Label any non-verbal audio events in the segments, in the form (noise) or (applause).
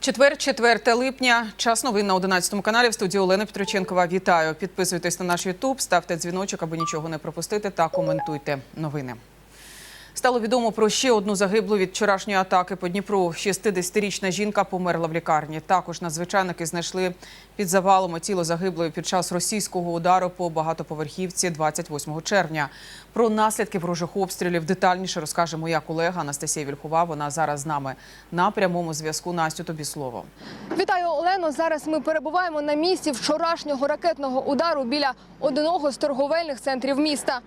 Четвер, 4 липня. Час новин на 11 каналі. В студії Олена Петроченкова. Вітаю. Підписуйтесь на наш Ютуб, ставте дзвіночок, аби нічого не пропустити, та коментуйте новини. Стало відомо про ще одну загиблу від вчорашньої атаки по Дніпру. 60-річна жінка померла в лікарні. Також надзвичайники знайшли під завалом тіло загиблої під час російського удару по багатоповерхівці 28 червня. Про наслідки ворожих обстрілів детальніше розкаже моя колега Анастасія Вільхова. Вона зараз з нами на прямому зв'язку. Настю, тобі слово. Вітаю, Олено. Зараз ми перебуваємо на місці вчорашнього ракетного удару біля одного з торговельних центрів міста.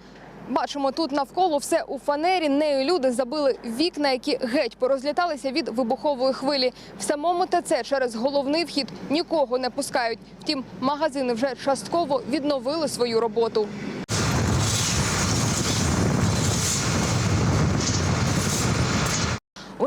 Бачимо, тут навколо все у фанері. Нею люди забили вікна, які геть порозліталися від вибухової хвилі. В самому ТЦ через головний вхід нікого не пускають. Втім, магазини вже частково відновили свою роботу.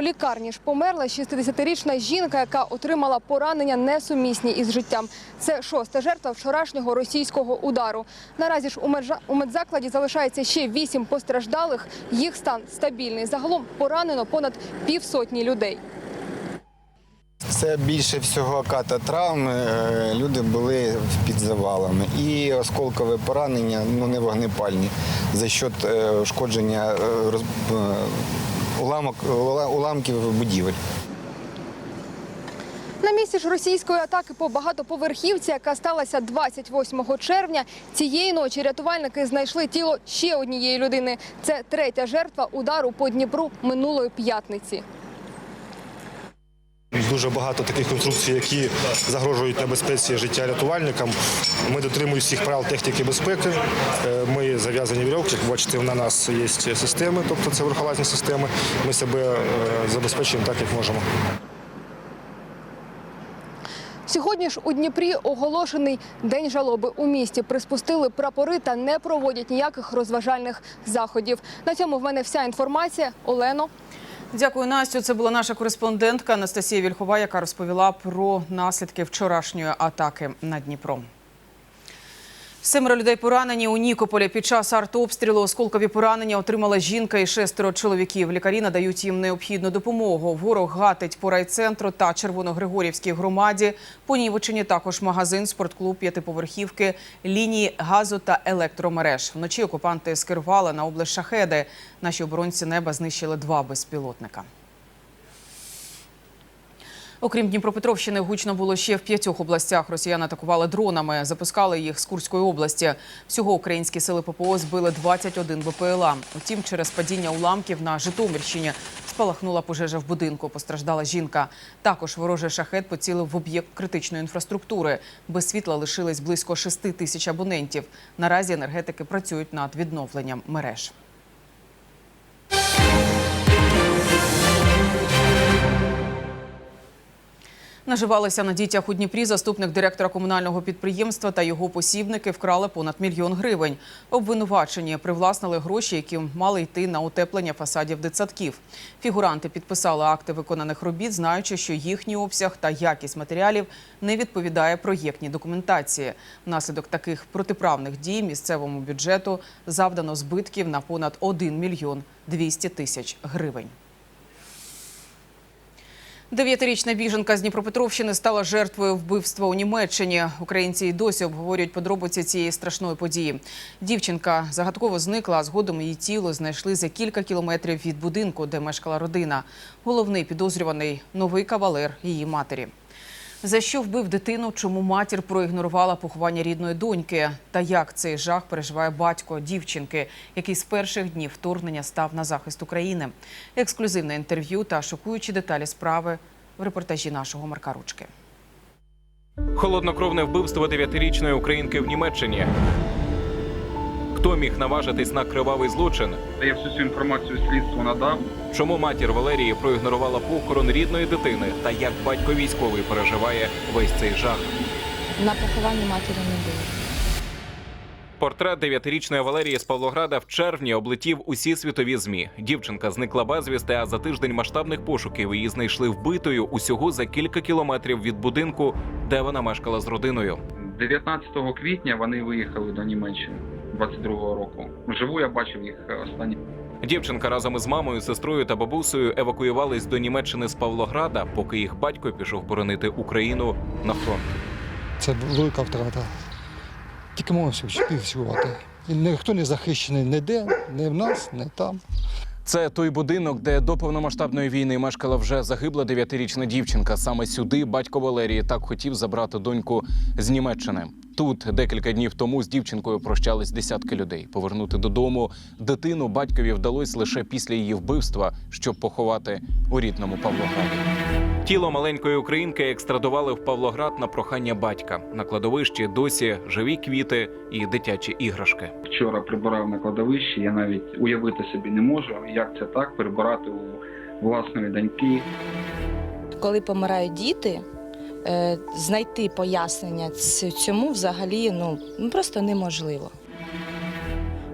Лікарні ж померла 60-річна жінка, яка отримала поранення несумісні із життям. Це шоста жертва вчорашнього російського удару. Наразі ж у медзакладі залишається ще вісім постраждалих. Їх стан стабільний. Загалом поранено понад півсотні людей. Це більше всього кататравми. е, Люди були під завалами. І осколкове поранення, ну не вогнепальні, за счет е, ушкодження е, уламок, уламків будівель. На місці ж російської атаки по багатоповерхівці, яка сталася 28 червня, цієї ночі рятувальники знайшли тіло ще однієї людини. Це третя жертва удару по Дніпру минулої п'ятниці. Дуже багато таких конструкцій, які загрожують небезпеці життя рятувальникам. Ми дотримуємося всіх правил техніки безпеки. Е, Ми зав'язані вірьовки. Як бачите, на нас є системи, тобто це верхолазні системи. Ми себе е, забезпечуємо так, як можемо. Сьогодні ж у Дніпрі оголошений день жалоби у місті. Приспустили прапори та не проводять ніяких розважальних заходів. На цьому в мене вся інформація. Олено. Дякую, Настю. Це була наша кореспондентка Анастасія Вільхова, яка розповіла про наслідки вчорашньої атаки на Дніпро. Семеро людей поранені у Нікополі. Під час артобстрілу осколкові поранення отримала жінка і шестеро чоловіків. Лікарі надають їм необхідну допомогу. Ворог гатить по райцентру та Червоногригорівській громаді. Понівечені також магазин, спортклуб, п'ятиповерхівки, лінії газу та електромереж. Вночі окупанти скерували на область шахеди. Наші оборонці неба знищили два безпілотника. Окрім Дніпропетровщини, гучно було ще в п'ятьох областях. Росіяни атакували дронами, запускали їх з Курської області. Всього українські сили ППО збили 21 БПЛА. Утім, через падіння уламків на Житомирщині спалахнула пожежа в будинку. Постраждала жінка. Також ворожий шахет поцілив в об'єкт критичної інфраструктури. Без світла лишились близько 6 тисяч абонентів. Наразі енергетики працюють над відновленням мереж. Наживалися на дітях у Дніпрі. Заступник директора комунального підприємства та його посібники вкрали понад мільйон гривень. Обвинувачені привласнили гроші, які мали йти на утеплення фасадів дитсадків. Фігуранти підписали акти виконаних робіт, знаючи, що їхній обсяг та якість матеріалів не відповідає проєктній документації. Внаслідок таких протиправних дій місцевому бюджету завдано збитків на понад 1 мільйон 200 тисяч гривень. Дев'ятирічна біженка з Дніпропетровщини стала жертвою вбивства у Німеччині. Українці й досі обговорюють подробиці цієї страшної події. Дівчинка загадково зникла, а згодом її тіло знайшли за кілька кілометрів від будинку, де мешкала родина. Головний підозрюваний новий кавалер її матері. За що вбив дитину? Чому матір проігнорувала поховання рідної доньки? Та як цей жах переживає батько дівчинки, який з перших днів вторгнення став на захист України? Ексклюзивне інтерв'ю та шокуючі деталі справи в репортажі нашого Марка Ручки. Холоднокровне вбивство дев'ятирічної українки в Німеччині. Хто міг наважитись на кривавий злочин? Я всю цю інформацію слідству надав. Чому матір Валерії проігнорувала похорон рідної дитини? Та як батько військовий переживає весь цей жах? На похованні матері не було. Портрет дев'ятирічної Валерії з Павлограда в червні облетів усі світові змі. Дівчинка зникла безвісти, а за тиждень масштабних пошуків її знайшли вбитою усього за кілька кілометрів від будинку, де вона мешкала з родиною. 19 квітня вони виїхали до Німеччини 22-го року. Живу я бачив їх останні. Дівчинка разом із мамою, сестрою та бабусею евакуювались до Німеччини з Павлограда, поки їх батько пішов боронити Україну на фронт. Це велика втрата. Тільки можна співчувати. І ніхто не захищений ніде, ні в нас, ні там. Це той будинок, де до повномасштабної війни мешкала вже загибла дев'ятирічна дівчинка. Саме сюди батько Валерії так хотів забрати доньку з Німеччини. Тут декілька днів тому з дівчинкою прощались десятки людей. Повернути додому дитину батькові вдалося лише після її вбивства, щоб поховати у рідному Павлограді. Тіло маленької українки екстрадували в Павлоград на прохання батька. На кладовищі досі живі квіти і дитячі іграшки. Вчора прибирав на кладовищі, я навіть уявити собі не можу, як це так прибирати у власної доньки. Коли помирають діти, е, знайти пояснення цьому взагалі ну, ну, просто неможливо.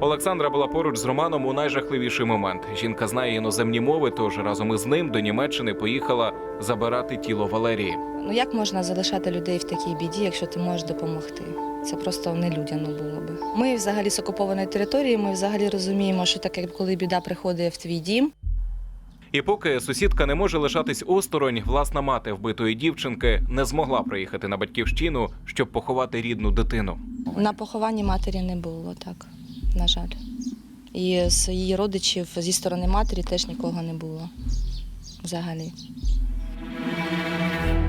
Олександра була поруч з Романом у найжахливіший момент. Жінка знає іноземні мови, тож разом із ним до Німеччини поїхала забирати тіло Валерії. Ну як можна залишати людей в такій біді, якщо ти можеш допомогти? Це просто нелюдяно було би. Ми взагалі з окупованої території, ми взагалі розуміємо, що таке, коли біда приходить в твій дім. І поки сусідка не може лишатись осторонь, власна мати вбитої дівчинки не змогла приїхати на батьківщину, щоб поховати рідну дитину. На похованні матері не було, так, на жаль. І з її родичів зі сторони матері теж нікого не було. Взагалі.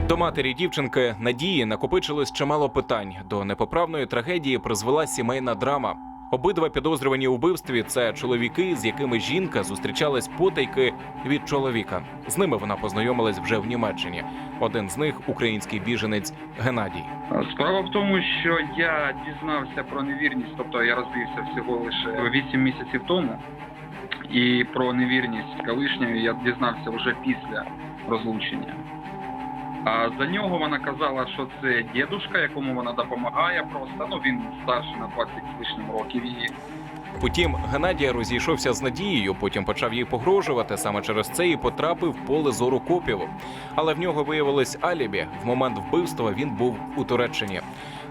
До матері дівчинки Надії накопичилось чимало питань. До непоправної трагедії призвела сімейна драма. Обидва підозрювані у вбивстві це чоловіки, з якими жінка зустрічалась потайки від чоловіка. З ними вона познайомилась вже в Німеччині. Один з них український біженець Геннадій. Справа в тому, що я дізнався про невірність, тобто я розвівся всього лише 8 місяців тому. І про невірність колишньої я дізнався вже після розлучення. За нього вона казала, що це дідушка, якому вона допомагає просто. Ну він старший на 20 з лишнім років її. Потім Геннадій розійшовся з Надією, потім почав їй погрожувати. Саме через це і потрапив в поле зору копів. Але в нього виявилось алібі. В момент вбивства він був у Туреччині.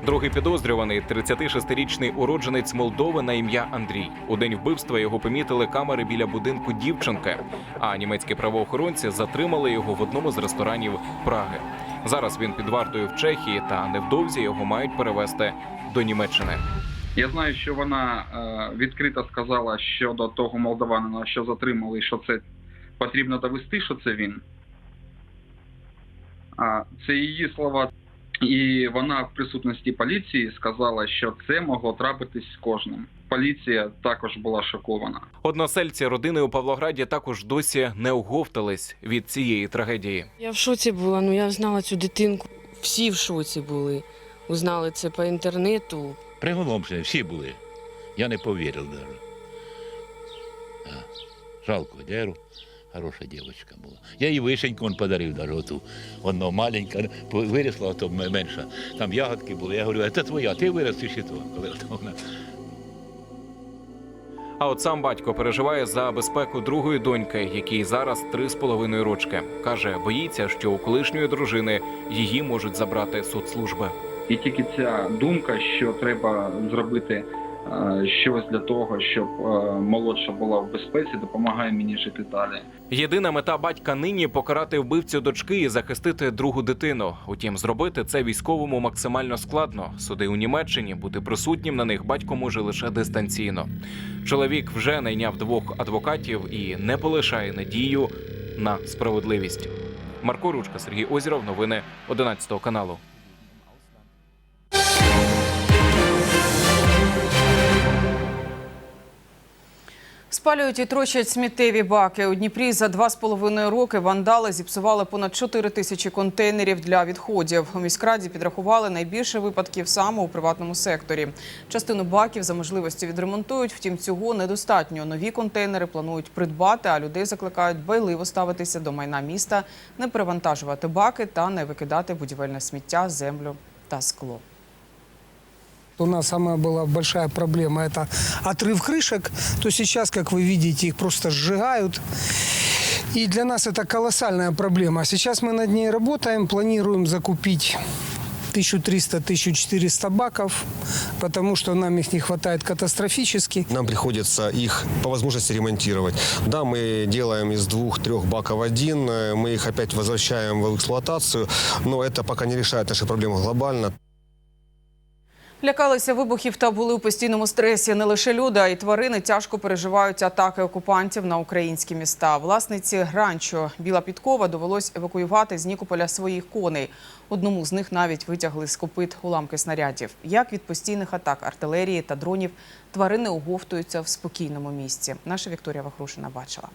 Другий підозрюваний 36-річний уродженець Молдови на ім'я Андрій. У день вбивства його помітили камери біля будинку дівчинки. А німецькі правоохоронці затримали його в одному з ресторанів Праги. Зараз він під вартою в Чехії, та невдовзі його мають перевезти до Німеччини. Я знаю, що вона е, відкрито сказала щодо того молдаванина, що затримали, що це потрібно довести, що це він. А це її слова. І вона в присутності поліції сказала, що це могло трапитись з кожним. Поліція також була шокована. Односельці родини у Павлограді також досі не оговтались від цієї трагедії. Я в шоці була, ну я знала цю дитинку. Всі в шоці були. Узнали це по інтернету. Приголомшені, всі були. Я не повірив навіть. Жалко, Деру. Хороша дівчинка була. Я їй вишеньку он подарив даже оту. Воно маленька, виросла, а то менша. Там ягодки були. Я говорю, а це твоя, ти виростеш і то. Коли вона А от сам батько переживає за безпеку другої доньки, якій зараз три з половиною рочки. каже, боїться, що у колишньої дружини її можуть забрати соцслужби. І тільки ця думка, що треба зробити щось для того, щоб е, молодша була в безпеці, допомагає мені жити далі. Єдина мета батька нині покарати вбивцю дочки і захистити другу дитину. Утім, зробити це військовому максимально складно. Суди у Німеччині бути присутнім на них батько може лише дистанційно. Чоловік вже найняв двох адвокатів і не полишає надію на справедливість. Марко Ручка, Сергій Озіров, новини 11 каналу. Спалюють і трощать сміттєві баки. У Дніпрі за два з половиною роки вандали зіпсували понад 4 тисячі контейнерів для відходів. У міськраді підрахували найбільше випадків саме у приватному секторі. Частину баків за можливості відремонтують, втім цього недостатньо. Нові контейнери планують придбати, а людей закликають байливо ставитися до майна міста, не перевантажувати баки та не викидати будівельне сміття, землю та скло. У нас самая была большая проблема – это отрыв крышек. То сейчас, как вы видите, их просто сжигают. И для нас это колоссальная проблема. Сейчас мы над ней работаем, планируем закупить 1300-1400 баков, потому что нам их не хватает катастрофически. Нам приходится их по возможности ремонтировать. Да, мы делаем из двух-трех баков один, э, мы их опять возвращаем в эксплуатацию, но это пока не решает наши проблемы глобально. Лякалися вибухів та були у постійному стресі. Не лише люди, а й тварини тяжко переживають атаки окупантів на українські міста. Власниці ранчо Біла Підкова довелось евакуювати з Нікополя своїх коней. Одному з них навіть витягли з копит уламки снарядів. Як від постійних атак артилерії та дронів тварини оговтуються в спокійному місці. Наша Вікторія Вахрушина бачила.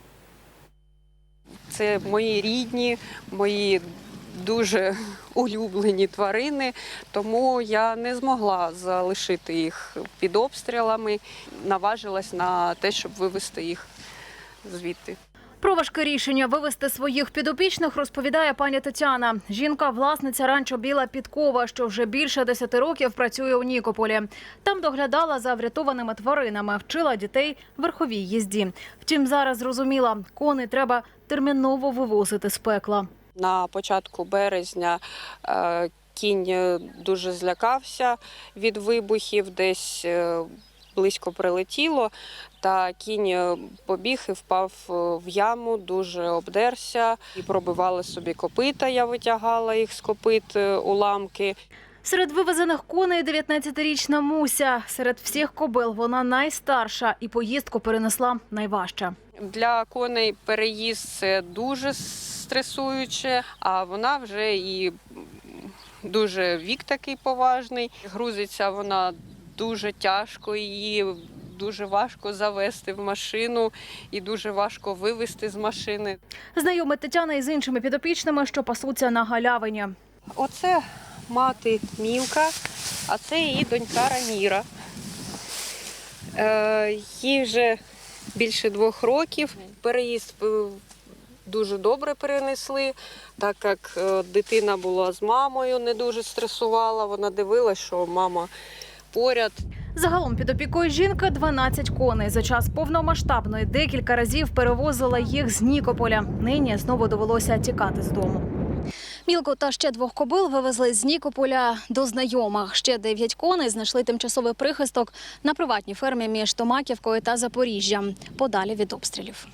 Це мої рідні, мої дуже (laughs) улюблені тварини, тому я не змогла залишити їх під обстрілами, наважилась на те, щоб вивезти їх звідти. Про важке рішення вивезти своїх підопічних розповідає пані Тетяна. Жінка – власниця ранчо Біла Підкова, що вже більше 10 років працює у Нікополі. Там доглядала за врятованими тваринами, вчила дітей верховій їзді. Втім, зараз зрозуміла, коней треба терміново вивозити з пекла. На початку березня е, кінь е, дуже злякався від вибухів, десь е, близько прилетіло, та кінь побіг і впав в яму, дуже обдерся і пробивали собі копита. Я витягала їх з копит уламки. Серед вивезених коней 19-річна Муся. Серед всіх кобил вона найстарша і поїздку перенесла найважче. Для коней переїзд це дуже стресуюче, а вона вже і дуже вік такий поважний. Грузиться вона дуже тяжко, її дуже важко завести в машину і дуже важко вивезти з машини. Знайомить Тетяна із іншими підопічними, що пасуться на галявині. Оце мати Мілка, а це її донька Раміра. Е, їй вже більше двох років. Переїзд е, дуже добре перенесли, так як е, дитина була з мамою, не дуже стресувала. Вона дивилась, що мама поряд. Загалом під опікою жінки 12 коней. За час повномасштабної декілька разів перевозила їх з Нікополя. Нині знову довелося тікати з дому. Мілку та ще двох кобил вивезли з Нікополя до знайомих. Ще дев'ять коней знайшли тимчасовий прихисток на приватній фермі між Томаківкою та Запоріжжям, подалі від обстрілів.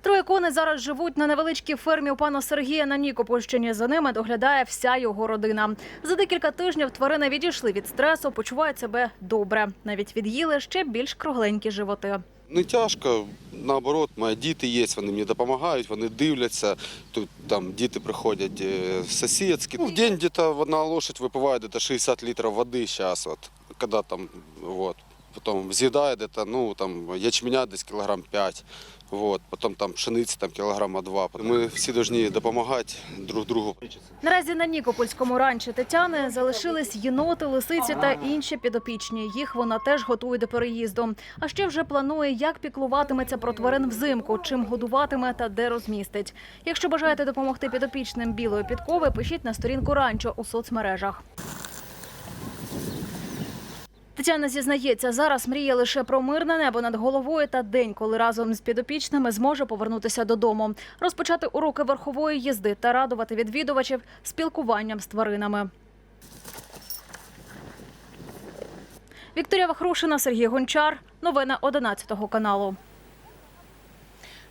Троє коней зараз живуть на невеличкій фермі у пана Сергія на Нікопольщині. За ними доглядає вся його родина. За декілька тижнів тварини відійшли від стресу, почувають себе добре. Навіть від'їли ще більш кругленькі животи. Не тяжко, наоборот, мої діти є, вони мені допомагають, вони дивляться. Тут там діти приходять в сусідські. Ну, в день где-то одна лошадь випиває где-то 60 літрів води зараз, от, коли там, от. Потім з'їдає где-то, ну, там, ячменя десь кілограм 5, вот. потім там пшениці там, кілограма 2. Ми всі повинні допомагати друг другу. Наразі на Нікопольському ранчі Тетяни залишились єноти, лисиці та інші підопічні. Їх вона теж готує до переїзду. А ще вже планує, як піклуватиметься про тварин взимку, чим годуватиме та де розмістить. Якщо бажаєте допомогти підопічним білої підкови, пишіть на сторінку ранчо у соцмережах. Тетяна зізнається, зараз мріє лише про мирне небо над головою та день, коли разом з підопічними зможе повернутися додому, розпочати уроки верхової їзди та радувати відвідувачів спілкуванням з тваринами. Вікторія Вахрушина, Сергій Гончар. Новини 11 каналу.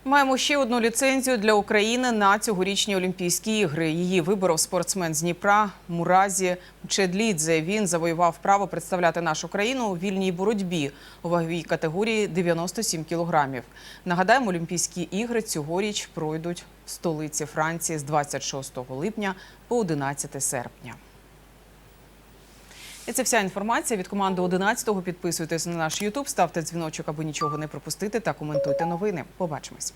Маємо ще одну ліцензію для України на цьогорічні Олімпійські ігри. Її виборов спортсмен з Дніпра Муразі Чедлідзе. Він завоював право представляти нашу країну у вільній боротьбі у ваговій категорії 97 кілограмів. Нагадаємо, Олімпійські ігри цьогоріч пройдуть в столиці Франції з 26 липня по 11 серпня. І це вся інформація від команди 11-го. Підписуйтесь на наш Ютуб, ставте дзвіночок, аби нічого не пропустити, та коментуйте новини. Побачимось.